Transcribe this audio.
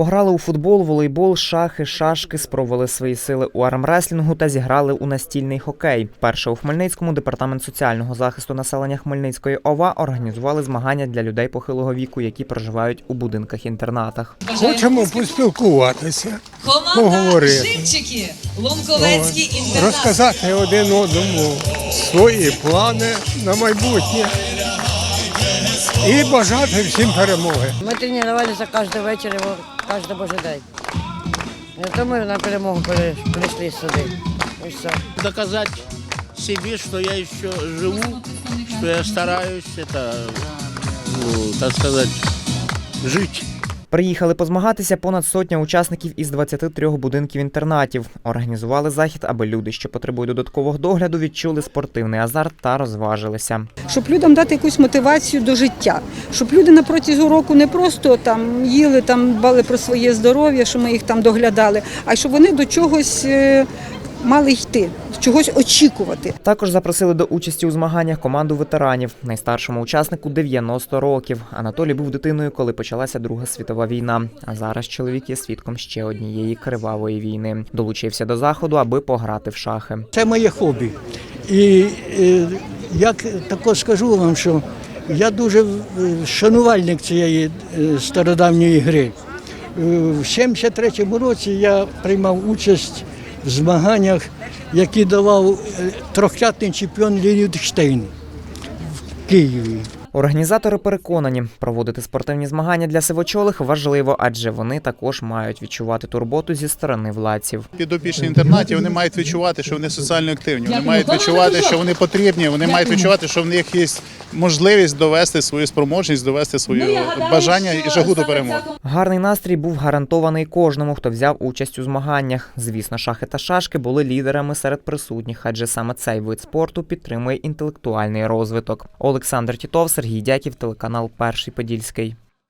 Пограли у футбол, волейбол, шахи, шашки, спробували свої сили у армреслінгу та зіграли у настільний хокей. Перше у Хмельницькому департамент соціального захисту населення Хмельницької ОВА організували змагання для людей похилого віку, які проживають у будинках-інтернатах. Хочемо поспілкуватися, Команда Поговорити. Живчики, Ломковецький інтернат. розказати один одному свої плани на майбутнє і бажати всім перемоги. Ми тренувалися кожен вечір, кожен божий день. Не то ми на перемогу прийшли сюди. І все. доказать себе, що я еще живу, що я стараюсь это, ну, так сказать, жить. Приїхали позмагатися понад сотня учасників із 23 будинків інтернатів. Організували захід, аби люди, що потребують додаткового догляду, відчули спортивний азарт та розважилися. щоб людям дати якусь мотивацію до життя, щоб люди на протязі року не просто там їли, там дбали про своє здоров'я, що ми їх там доглядали, а щоб вони до чогось е, мали йти, чогось очікувати. Також запросили до участі у змаганнях команду ветеранів. Найстаршому учаснику 90 років. Анатолій був дитиною, коли почалася Друга світова війна. А зараз чоловік є свідком ще однієї кривавої війни. Долучився до заходу, аби пограти в шахи. Це моє хобі. І е, як також скажу вам, що я дуже е, шанувальник цієї е, стародавньої гри. В 73-му році я приймав участь змаганнях, які давав е, трьохкратний чемпіон Штейн в Києві. Організатори переконані, проводити спортивні змагання для сивочолих важливо, адже вони також мають відчувати турботу зі сторони владців. Підопічні інтернатів вони мають відчувати, що вони соціально активні. Вони мають відчувати, що вони потрібні. Вони мають відчувати, що в них є можливість довести свою спроможність, довести своє бажання і жагу до перемоги. Гарний настрій був гарантований кожному, хто взяв участь у змаганнях. Звісно, шахи та шашки були лідерами серед присутніх, адже саме цей вид спорту підтримує інтелектуальний розвиток. Олександр Тітов, Сергій Дяків, телеканал Перший Подільський.